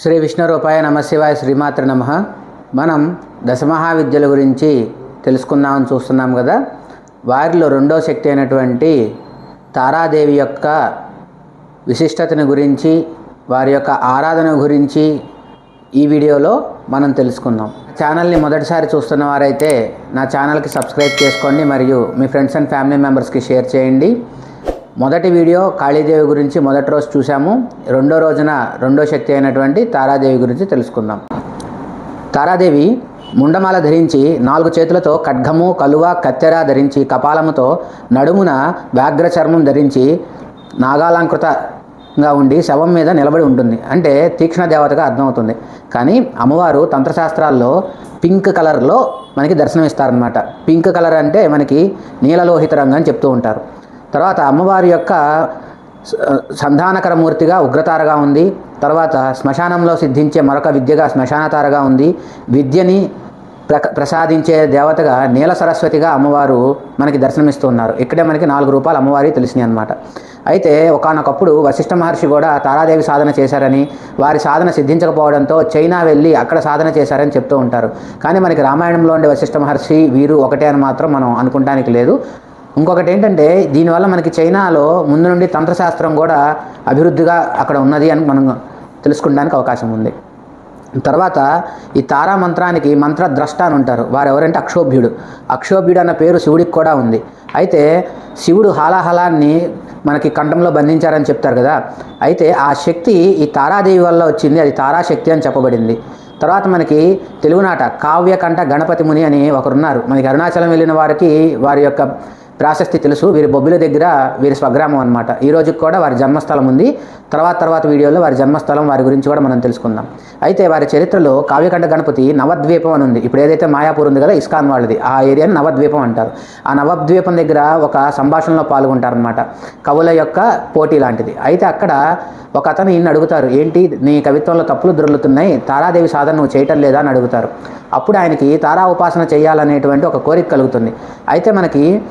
శ్రీ విష్ణురూపాయ నమశివాయ శ్రీమాత్ర నమ. మనం దశమహావిద్యల గురించి తెలుసుకుందామని చూస్తున్నాం కదా. వారిలో రెండో శక్తి అయినటువంటి తారాదేవి యొక్క విశిష్టతని గురించి వారి యొక్క ఆరాధన గురించి ఈ వీడియోలో మనం తెలుసుకుందాం. ఛానల్ని మొదటిసారి చూస్తున్న వారైతే నా ఛానల్కి సబ్స్క్రైబ్ చేసుకోండి మరియు మీ ఫ్రెండ్స్ అండ్ ఫ్యామిలీ మెంబర్స్కి షేర్ చేయండి. మొదటి వీడియో కాళీదేవి గురించి మొదటి రోజు చూసాము రెండో రోజున రెండో శక్తి అయినటువంటి తారాదేవి గురించి తెలుసుకుందాం. తారాదేవి ముండమాల ధరించి నాలుగు చేతులతో ఖడ్గము కలువ కత్తెర ధరించి కపాలముతో నడుమున వ్యాఘ్ర చర్మం ధరించి నాగాలంకృతంగా ఉండి శవం మీద నిలబడి ఉంటుంది. అంటే తీక్ష్ణ దేవతగా అర్థమవుతుంది. కానీ అమ్మవారు తంత్రశాస్త్రాల్లో పింక్ కలర్లో మనకి దర్శనమిస్తారనమాట పింక్ కలర్ అంటే మనకి నీలలోహిత రంగు అని చెప్తూ ఉంటారు. తర్వాత అమ్మవారి యొక్క సంధానకరమూర్తిగా సంధానకర మూర్తిగా ఉగ్రతారగా ఉంది. తర్వాత శ్మశానంలో సిద్ధించే మరొక విద్యగా శ్మశానతారగా ఉంది. విద్యని ప్ర ప్రసాదించే దేవతగా నీల సరస్వతిగా అమ్మవారు మనకి దర్శనమిస్తున్నారు. ఇక్కడే మనకి నాలుగు రూపాయలు అమ్మవారి తెలిసినాయి అనమాట అయితే ఒకానొకప్పుడు వశిష్ఠ మహర్షి కూడా తారాదేవి సాధన చేశారని వారి సాధన సిద్ధించకపోవడంతో చైనా వెళ్ళి అక్కడ సాధన చేశారని చెప్తూ ఉంటారు. కానీ మనకి రామాయణంలో ఉండే వశిష్ఠ మహర్షి వీరు ఒకటే అని మాత్రం మనం అనుకుంటానికి లేదు. ఇంకొకటి ఏంటంటే దీనివల్ల మనకి చైనాలో ముందు నుండి తంత్రశాస్త్రం కూడా అభివృద్ధిగా అక్కడ ఉన్నది అని మనం తెలుసుకోవడానికి అవకాశం ఉంది. తర్వాత ఈ తారా మంత్రానికి మంత్రద్రష్ట అని ఉంటారు. వారు ఎవరంటే అక్షోభ్యుడు. అక్షోభ్యుడు అన్న పేరు శివుడికి కూడా ఉంది. అయితే శివుడు హాలాహలాన్ని మనకి కంఠంలో బంధించారని చెప్తారు కదా. అయితే ఆ శక్తి ఈ తారాదేవి వల్ల వచ్చింది. అది తారాశక్తి అని చెప్పబడింది. తర్వాత మనకి తెలుగునాట కావ్యకంఠ గణపతి ముని అని ఒకరున్నారు. మనకి అరుణాచలం వెళ్ళిన వారికి వారి యొక్క ప్రాశస్తి తెలుసు. వీరి బొబ్బిల దగ్గర వీరి స్వగ్రామం అనమాట ఈ రోజుకి కూడా వారి జన్మస్థలం ఉంది. తర్వాత తర్వాత వీడియోలో వారి జన్మస్థలం వారి గురించి కూడా మనం తెలుసుకుందాం. అయితే వారి చరిత్రలో కావ్యకంఠ గణపతి నవద్వీపం అని ఉంది. ఇప్పుడు ఏదైతే మాయాపూర్ ఉంది కదా ఇస్కాన్ వాళ్ళది ఆ ఏరియాని నవద్వీపం అంటారు. ఆ నవద్వీపం దగ్గర ఒక సంభాషణలో పాల్గొంటారనమాట కవుల యొక్క పోటీ లాంటిది. అయితే అక్కడ ఒక అతను ఈయన అడుగుతారు ఏంటి నీ కవిత్వంలో తప్పులు దొరుకుతున్నాయి తారాదేవి సాధన నువ్వు చేయటం లేదా? అని అడుగుతారు. అప్పుడు ఆయనకి తారా ఉపాసన చేయాలనేటువంటి ఒక కోరిక కలుగుతుంది. అయితే మనకి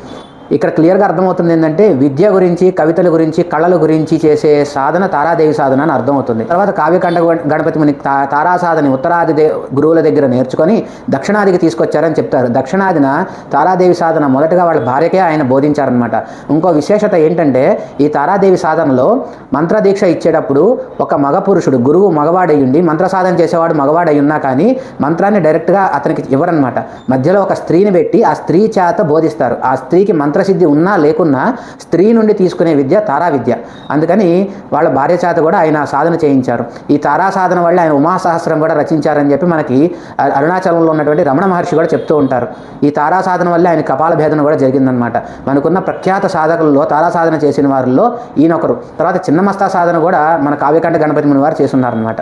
ఇక్కడ క్లియర్గా అర్థమవుతుంది ఏంటంటే విద్య గురించి కవితల గురించి కళల గురించి చేసే సాధన తారాదేవి సాధన అని అర్థమవుతుంది. తర్వాత కావ్యకంఠ గణపతి ముని తారా సాధన ఉత్తరాది దే గురువుల దగ్గర నేర్చుకొని దక్షిణాదికి తీసుకొచ్చారని చెప్తారు. దక్షిణాదిన తారాదేవి సాధన మొదటగా వాళ్ళ భార్యకే ఆయన బోధించారనమాట ఇంకో విశేషత ఏంటంటే ఈ తారాదేవి సాధనలో మంత్రదీక్ష ఇచ్చేటప్పుడు ఒక మగ పురుషుడు గురువు మగవాడై ఉండి మంత్ర సాధన చేసేవాడు మగవాడై ఉన్నా కానీ మంత్రాన్ని డైరెక్ట్గా అతనికి ఇవ్వరనమాట మధ్యలో ఒక స్త్రీని పెట్టి ఆ స్త్రీ చేత బోధిస్తారు. ఆ స్త్రీకి మంత్రసిద్ధి ఉన్నా లేకున్నా స్త్రీ నుండి తీసుకునే విద్య తారా విద్య. అందుకని వాళ్ళ భార్య చేత కూడా ఆయన సాధన చేయించారు. ఈ తారా సాధన వల్ల ఆయన ఉమాసహస్రం కూడా రచించారని చెప్పి మనకి అరుణాచలంలో ఉన్నటువంటి రమణ మహర్షి కూడా చెప్తూ ఉంటారు. ఈ తారా సాధన వల్ల ఆయన కపాల భేదన కూడా జరిగిందనమాట. మనకున్న ప్రఖ్యాత సాధకుల్లో తారా సాధన చేసిన వారిలో ఈయనొకరు. తర్వాత చిన్నమస్తా సాధన కూడా మన కావ్యకంఠ గణపతి ముని వారు చేస్తున్నారనమాట.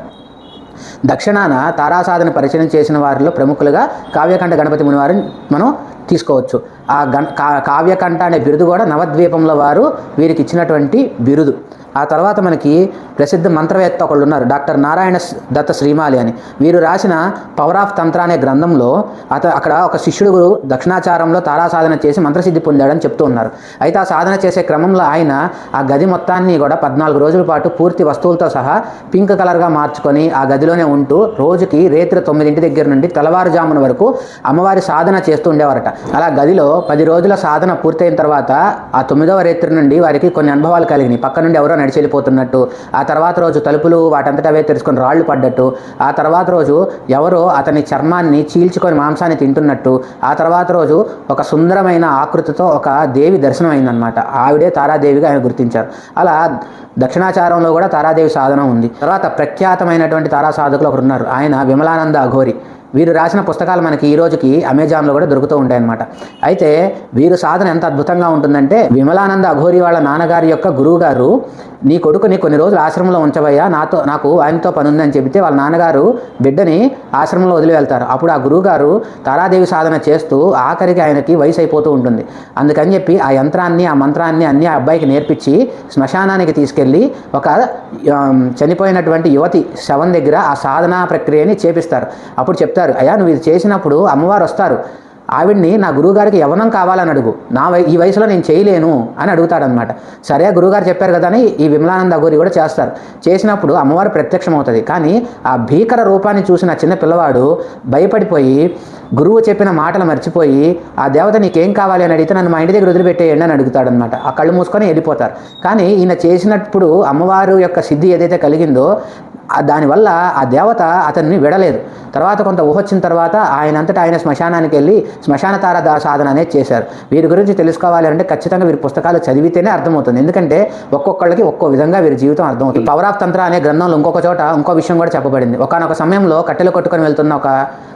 దక్షిణాన తారాసాధన పరిచయం చేసిన వారిలో ప్రముఖులుగా కావ్యకంఠ గణపతి మునివారిని మనం తీసుకోవచ్చు. ఆ గణ కా కావ్యకంఠ అనే బిరుదు కూడా నవద్వీపంలో వారు వీరికి ఇచ్చినటువంటి బిరుదు. ఆ తర్వాత మనకి ప్రసిద్ధ మంత్రవేత్త ఒకళ్ళు ఉన్నారు డాక్టర్ నారాయణ దత్త శ్రీమాలి అని. వీరు రాసిన పవర్ ఆఫ్ తంత్ర అనే గ్రంథంలో అత అక్కడ ఒక శిష్యుడు దక్షిణాచారంలో తారాసాధన చేసి మంత్రసిద్ధి పొందాడని చెప్తూ ఉన్నారు. అయితే ఆ సాధన చేసే క్రమంలో ఆయన ఆ గది మొత్తాన్ని కూడా పద్నాలుగు రోజుల పాటు పూర్తి వస్తువులతో సహా పింక్ కలర్గా మార్చుకొని ఆ గదిలోనే ఉంటూ రోజుకి రేత్రి తొమ్మిదింటి దగ్గర నుండి తెల్లవారుజామున వరకు అమ్మవారి సాధన చేస్తూ ఉండేవారట. అలా గదిలో పది రోజుల సాధన పూర్తయిన తర్వాత ఆ తొమ్మిదవ రేత్రి నుండి వారికి కొన్ని అనుభవాలు కలిగినాయి. పక్క నుండి ఎవరో నడిచి వెళ్ళిపోతున్నట్టు ఆ తర్వాత రోజు తలుపులు వాటంతట అవే తెరుచుకొని రాళ్ళు పడ్డట్టు ఆ తర్వాత రోజు ఎవరో అతని చర్మాన్ని చీల్చుకొని మాంసాన్ని తింటున్నట్టు ఆ తర్వాత రోజు ఒక సుందరమైన ఆకృతితో ఒక దేవి దర్శనం అయిందనమాట ఆవిడే తారాదేవిగా ఆయన గుర్తించారు. అలా దక్షిణాచారంలో కూడా తారాదేవి సాధన ఉంది. తర్వాత ప్రఖ్యాతమైనటువంటి తారా సాధకులు ఒకరు ఉన్నారు ఆయన విమలానంద అఘోరి. వీరు రాసిన పుస్తకాలు మనకి ఈ రోజుకి అమెజాన్లో కూడా దొరుకుతూ ఉంటాయన్నమాట. అయితే వీరు సాధన ఎంత అద్భుతంగా ఉంటుందంటే విమలానంద అఘోరి వాళ్ళ నాన్నగారి యొక్క గురువు గారు నీ కొడుకుని కొన్ని రోజులు ఆశ్రమంలో ఉంచవయ్యా నాతో నాకు ఆయనతో పని ఉందని చెబితే వాళ్ళ నాన్నగారు బిడ్డని ఆశ్రమంలో వదిలి వెళ్తారు అప్పుడు ఆ గురువు గారు తారాదేవి సాధన చేస్తూ ఆఖరికి ఆయనకి వయసు అయిపోతూ ఉంటుంది. అందుకని చెప్పి ఆ యంత్రాన్ని ఆ మంత్రాన్ని అన్ని ఆ అబ్బాయికి నేర్పించి శ్మశానానికి తీసుకెళ్ళి ఒక చనిపోయినటువంటి యువతి శవం దగ్గర ఆ సాధనా ప్రక్రియని చేపిస్తారు. అప్పుడు చెప్తారు అయ్యా నువ్వు ఇది చేసినప్పుడు అమ్మవారు వస్తారు. ఆవిడ్ని నా గురువుగారికి యవనం కావాలని అడుగు. నా వై ఈ వయసులో నేను చేయలేను అని అడుగుతాడనమాట సరే గురువుగారు చెప్పారు కదా అని ఈ విమలానంద గోరి కూడా చేస్తారు. చేసినప్పుడు అమ్మవారు ప్రత్యక్షం అవుతుంది కానీ ఆ భీకర రూపాన్ని చూసిన చిన్న పిల్లవాడు భయపడిపోయి గురువు చెప్పిన మాటలు మర్చిపోయి ఆ దేవత నీకేం కావాలి అని అడిగితే నన్ను మా ఇంటి దగ్గర వదిలిపెట్టేయండి అని అడుగుతాడనమాట ఆ కళ్ళు మూసుకొని వెళ్ళిపోతారు. కానీ ఈయన చేసినప్పుడు అమ్మవారు యొక్క సిద్ధి ఏదైతే కలిగిందో దానివల్ల ఆ దేవత అతన్ని విడలేదు. తర్వాత కొంత ఊహ వచ్చిన తర్వాత ఆయన అంతటా ఆయన శ్మశానానికి వెళ్ళి శ్మశాన తార సాధన అనేది చేశారు. వీరి గురించి తెలుసుకోవాలి అంటే ఖచ్చితంగా వీరి పుస్తకాలు చదివితేనే అర్థమవుతుంది. ఎందుకంటే ఒక్కొక్కళ్ళకి ఒక్కో విధంగా వీరి జీవితం అర్థమవుతుంది. పవర్ ఆఫ్ తంత్ర అనే గ్రంథంలో ఇంకొక చోట ఇంకో విషయం కూడా చెప్పబడింది. ఒకనొక సమయంలో కట్టెలు కొట్టుకొని వెళ్తున్న ఒక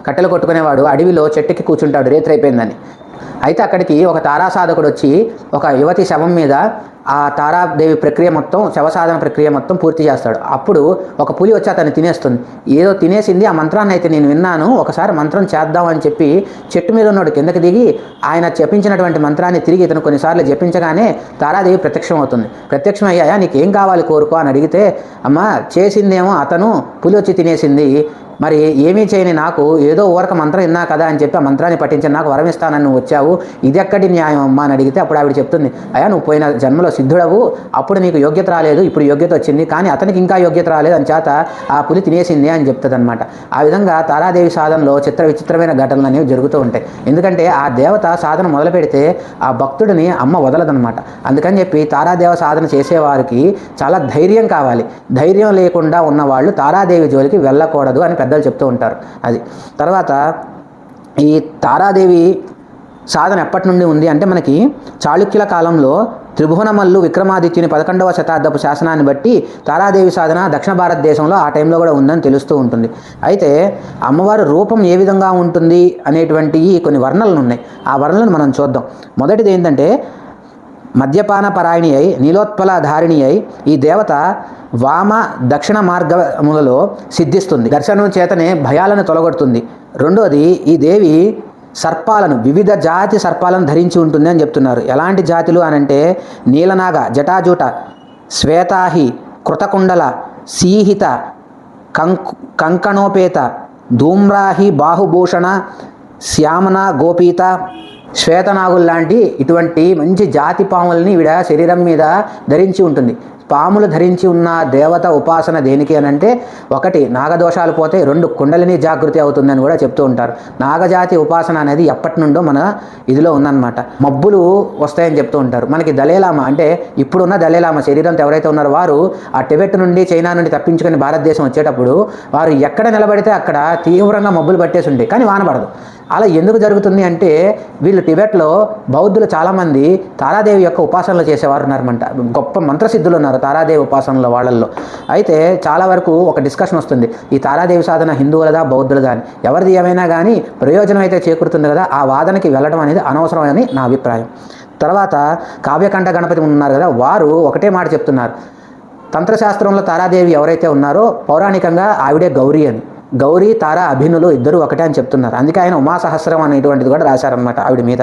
కట్టెలు కొట్టుకునేవాడు అడవిలో చెట్టుకి కూర్చుంటాడు రేత్రైపోయిందని అయితే అక్కడికి ఒక తారాసాధకుడు వచ్చి ఒక యువతి శవం మీద ఆ తారాదేవి ప్రక్రియ మొత్తం శవసాధన ప్రక్రియ మొత్తం పూర్తి చేస్తాడు. అప్పుడు ఒక పులి వచ్చి అతన్ని తినేస్తుంది. ఏదో తినేసింది ఆ మంత్రాన్ని అయితే నేను విన్నాను ఒకసారి మంత్రం చేద్దాం అని చెప్పి చెట్టు మీద ఉన్నాడు కిందకి దిగి ఆయన జపించినటువంటి మంత్రాన్ని తిరిగి ఇతను కొన్నిసార్లు జపించగానే తారాదేవి ప్రత్యక్షం అవుతుంది ప్రత్యక్షం అయ్యాయా నీకు ఏం కావాలి కోరుకో అని అడిగితే అమ్మ చేసిందేమో అతను పులి వచ్చి తినేసింది. మరి ఏమీ చేయని నాకు ఏదో ఊరక మంత్రం ఇన్నా కదా అని చెప్పి ఆ మంత్రాన్ని పట్టించి నాకు వరం ఇస్తానని నువ్వు వచ్చావు. ఇది ఎక్కడి న్యాయం అమ్మా అని అడిగితే అప్పుడు ఆవిడ చెప్తుంది అయ్యా నువ్వు పోయిన జన్మలో సిద్ధుడవు అప్పుడు నీకు యోగ్యత రాలేదు ఇప్పుడు యోగ్యత వచ్చింది కానీ అతనికి ఇంకా యోగ్యత రాలేదు అని చేత ఆ పులి తినేసింది అని చెప్తుంది అనమాట ఆ విధంగా తారాదేవి సాధనలో చిత్ర విచిత్రమైన ఘటనలు అనేవి జరుగుతూ ఉంటాయి. ఎందుకంటే ఆ దేవత సాధన మొదలు పెడితే ఆ భక్తుడిని అమ్మ వదలదనమాట అందుకని చెప్పి తారాదేవ సాధన చేసేవారికి చాలా ధైర్యం కావాలి. ధైర్యం లేకుండా ఉన్నవాళ్ళు తారాదేవి జోలికి వెళ్ళకూడదు అని పెద్దలు చెప్తూ ఉంటారు. అది. తర్వాత ఈ తారాదేవి సాధన ఎప్పటి నుండి ఉంది అంటే మనకి చాళుక్యుల కాలంలో త్రిభువనమల్లు విక్రమాదిత్యుని పదకొండవ శతాబ్దపు శాసనాన్ని బట్టి తారాదేవి సాధన దక్షిణ భారతదేశంలో ఆ టైంలో కూడా ఉందని తెలుస్తూ ఉంటుంది. అయితే అమ్మవారి రూపం ఏ విధంగా ఉంటుంది అనేటువంటి కొన్ని వర్ణనలు ఉన్నాయి. ఆ వర్ణలను మనం చూద్దాం. మొదటిది ఏంటంటే మద్యపాన పరాయణి అయి నీలోత్పల ధారిణి అయి ఈ దేవత వామ దక్షిణ మార్గములలో సిద్ధిస్తుంది. దర్శనం చేతనే భయాలను తొలగొడుతుంది. రెండోది ఈ దేవి సర్పాలను వివిధ జాతి సర్పాలను ధరించి ఉంటుంది అని చెప్తున్నారు. ఎలాంటి జాతులు అనంటే నీలనాగ జటాజూట శ్వేతాహి కృతకుండల సీహిత కంక్ కంకణోపేత ధూమ్రాహి బాహుభూషణ శ్యామన గోపీత శ్వేతనాగులు లాంటి ఇటువంటి మంచి జాతి పాములని ఈవిడ శరీరం మీద ధరించి ఉంటుంది. పాములు ధరించి ఉన్న దేవత ఉపాసన దేనికి అని అంటే ఒకటి నాగదోషాలు పోతే రెండు కుండలిని జాగృతి అవుతుందని కూడా చెప్తూ ఉంటారు. నాగజాతి ఉపాసన అనేది ఎప్పటి నుండో మన ఇదిలో ఉందన్నమాట. మబ్బులు వస్తాయని చెప్తూ ఉంటారు. మనకి దళేలామ అంటే ఇప్పుడున్న దళేలామ శరీరంతో ఎవరైతే ఉన్నారో వారు ఆ టిబెట్ నుండి చైనా నుండి తప్పించుకొని భారతదేశం వచ్చేటప్పుడు వారు ఎక్కడ నిలబడితే అక్కడ తీవ్రంగా మబ్బులు పట్టేసి ఉండే కానీ వానపడదు అలా ఎందుకు జరుగుతుంది అంటే వీళ్ళు టిబెట్లో బౌద్ధులు చాలామంది తారాదేవి యొక్క ఉపాసనలు చేసేవారు ఉన్నారన్నమాట. గొప్ప మంత్రసిద్ధులు ఉన్నారు. తారాదేవి ఉపాసనల వాళ్ళల్లో. అయితే చాలా వరకు ఒక డిస్కషన్ వస్తుంది. ఈ తారాదేవి సాధన హిందువులదా బౌద్ధులదా అని. ఎవరిది ఏమైనా కానీ ప్రయోజనం అయితే చేకూరుతుంది కదా ఆ వాదనకి వెళ్ళడం అనేది అనవసరమని నా అభిప్రాయం. తర్వాత కావ్యకంఠ గణపతి ఉన్నారు కదా వారు ఒకటే మాట చెప్తున్నారు. తంత్రశాస్త్రంలో తారాదేవి ఎవరైతే ఉన్నారో పౌరాణికంగా ఆవిడే గౌరీ అని. గౌరీ తార అభినులు ఇద్దరు ఒకటే అని చెప్తున్నారు. అందుకే ఆయన ఉమాసహస్రం అనేటువంటిది కూడా రాశారనమాట ఆవిడ మీద.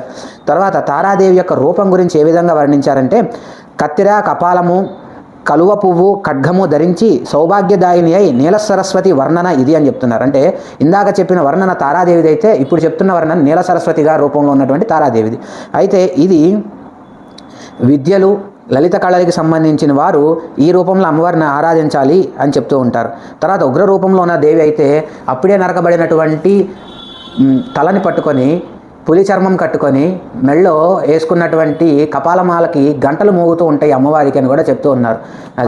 తర్వాత తారాదేవి యొక్క రూపం గురించి ఏ విధంగా వర్ణించారంటే కత్తిర కపాలము కలువ పువ్వు ఖడ్గము ధరించి సౌభాగ్యదాయిని అయి నీల సరస్వతి వర్ణన ఇది అని చెప్తున్నారు. అంటే ఇందాక చెప్పిన వర్ణన తారాదేవిది అయితే ఇప్పుడు చెప్తున్న వర్ణన నీల సరస్వతిగా రూపంలో ఉన్నటువంటి తారాదేవిది. అయితే ఇది విద్యలు లలిత కళలకి సంబంధించిన వారు ఈ రూపంలో అమ్మవారిని ఆరాధించాలి అని చెప్తూ ఉంటారు. తర్వాత ఉగ్ర రూపంలో ఉన్న దేవి అయితే అప్పుడే నరకబడినటువంటి తలని పట్టుకొని పులి చర్మం కట్టుకొని మెళ్ళో వేసుకున్నటువంటి కపాలమాలకి గంటలు మోగుతూ ఉంటాయి అమ్మవారికి అని కూడా చెప్తూ ఉన్నారు.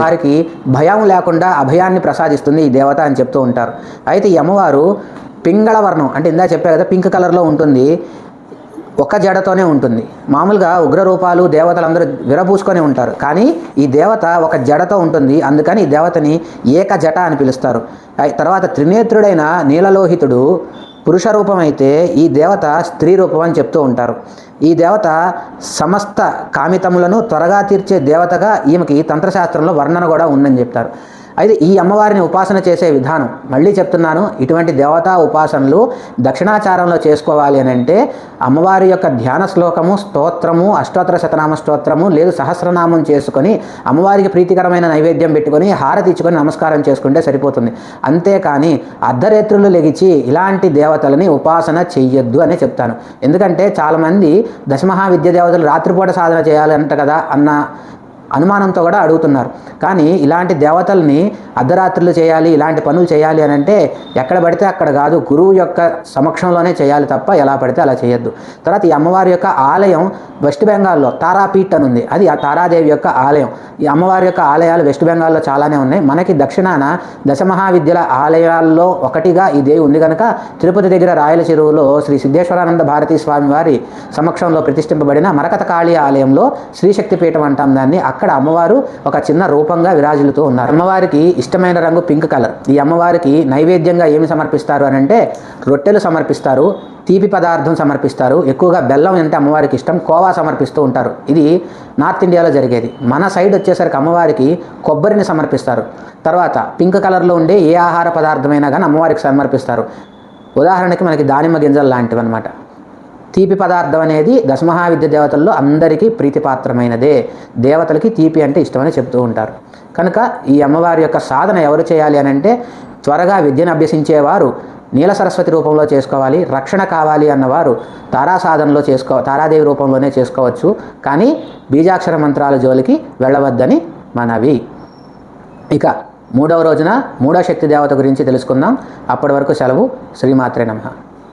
వారికి భయం లేకుండా అభయాన్ని ప్రసాదిస్తుంది ఈ దేవత అని చెప్తూ ఉంటారు. అయితే ఈ అమ్మవారు పింగళ వర్ణం అంటే ఇందా చెప్పా కదా పింక్ కలర్లో ఉంటుంది ఒక జడతోనే ఉంటుంది. మామూలుగా ఉగ్ర రూపాలు దేవతలందరూ విరబూసుకొని ఉంటారు. కానీ ఈ దేవత ఒక జడతో ఉంటుంది. అందుకని ఈ దేవతని ఏక జట అని పిలుస్తారు. తర్వాత త్రినేత్రుడైన నీలలోహితుడు పురుష రూపం అయితే ఈ దేవత స్త్రీ రూపం అని చెప్తూ ఉంటారు. ఈ దేవత సమస్త కామితములను త్వరగా తీర్చే దేవతగా ఈమెకి తంత్రశాస్త్రంలో వర్ణన కూడా ఉందని చెప్తారు. అయితే ఈ అమ్మవారిని ఉపాసన చేసే విధానం మళ్ళీ చెప్తున్నాను. ఇటువంటి దేవతా ఉపాసనలు దక్షిణాచారంలో చేసుకోవాలి అని అంటే అమ్మవారి యొక్క ధ్యాన శ్లోకము స్తోత్రము అష్టోత్తర శతనామ స్తోత్రము లేదు సహస్రనామం చేసుకొని అమ్మవారికి ప్రీతికరమైన నైవేద్యం పెట్టుకొని హారతి ఇచ్చుకొని నమస్కారం చేసుకుంటే సరిపోతుంది. అంతేకాని అర్ధరేత్రులు లెగిచి ఇలాంటి దేవతలని ఉపాసన చెయ్యొద్దు అనే చెప్తాను. ఎందుకంటే చాలామంది దశమహా విద్య దేవతలు రాత్రిపూట సాధన చేయాలంట కదా అన్న అనుమానంతో కూడా అడుగుతున్నారు. కానీ ఇలాంటి దేవతల్ని అర్ధరాత్రులు చేయాలి ఇలాంటి పనులు చేయాలి అని అంటే ఎక్కడ పడితే అక్కడ కాదు గురువు యొక్క సమక్షంలోనే చేయాలి తప్ప ఎలా పడితే అలా చేయొద్దు. తర్వాత ఈ అమ్మవారి యొక్క ఆలయం వెస్ట్ బెంగాల్లో తారాపీఠ్ అని ఉంది. అది ఆ తారాదేవి యొక్క ఆలయం. ఈ అమ్మవారి యొక్క ఆలయాలు వెస్ట్ బెంగాల్లో చాలానే ఉన్నాయి. మనకి దక్షిణాన దశమహావిద్యల ఆలయాల్లో ఒకటిగా ఈ దేవి ఉంది కనుక తిరుపతి దగ్గర రాయల చెరువులో శ్రీ సిద్ధేశ్వరానంద భారతీ స్వామి వారి సమక్షంలో ప్రతిష్ఠింపబడిన మరకత కాళీ ఆలయంలో శ్రీశక్తిపీఠం అంటాం దాన్ని. అక్కడ అమ్మవారు ఒక చిన్న రూపంగా విరాజులుతూ ఉన్నారు. అమ్మవారికి ఇష్టమైన రంగు పింక్ కలర్. ఈ అమ్మవారికి నైవేద్యంగా ఏమి సమర్పిస్తారు అని అంటే రొట్టెలు సమర్పిస్తారు తీపి పదార్థం సమర్పిస్తారు ఎక్కువగా బెల్లం అంటే అమ్మవారికి ఇష్టం కోవా సమర్పిస్తూ ఉంటారు. ఇది నార్త్ ఇండియాలో జరిగేది. మన సైడ్ వచ్చేసరికి అమ్మవారికి కొబ్బరిని సమర్పిస్తారు. తర్వాత పింక్ కలర్లో ఉండే ఏ ఆహార పదార్థమైనా కానీ అమ్మవారికి సమర్పిస్తారు. ఉదాహరణకి మనకి దానిమ్మ గింజలు లాంటివి అనమాట తీపి పదార్థం అనేది దశమహావిద్య దేవతల్లో అందరికీ ప్రీతిపాత్రమైనదే. దేవతలకి తీపి అంటే ఇష్టమని చెప్తూ ఉంటారు. కనుక ఈ అమ్మవారి యొక్క సాధన ఎవరు చేయాలి అని అంటే త్వరగా విద్యను అభ్యసించేవారు నీల సరస్వతి రూపంలో చేసుకోవాలి రక్షణ కావాలి అన్నవారు తారా సాధనలో చేసుకో తారాదేవి రూపంలోనే చేసుకోవచ్చు. కానీ బీజాక్షర మంత్రాల జోలికి వెళ్ళవద్దని మనవి. ఇక మూడవ రోజున మూడో శక్తి దేవత గురించి తెలుసుకుందాం. అప్పటి వరకు సెలవు. శ్రీమాత్రే నమః.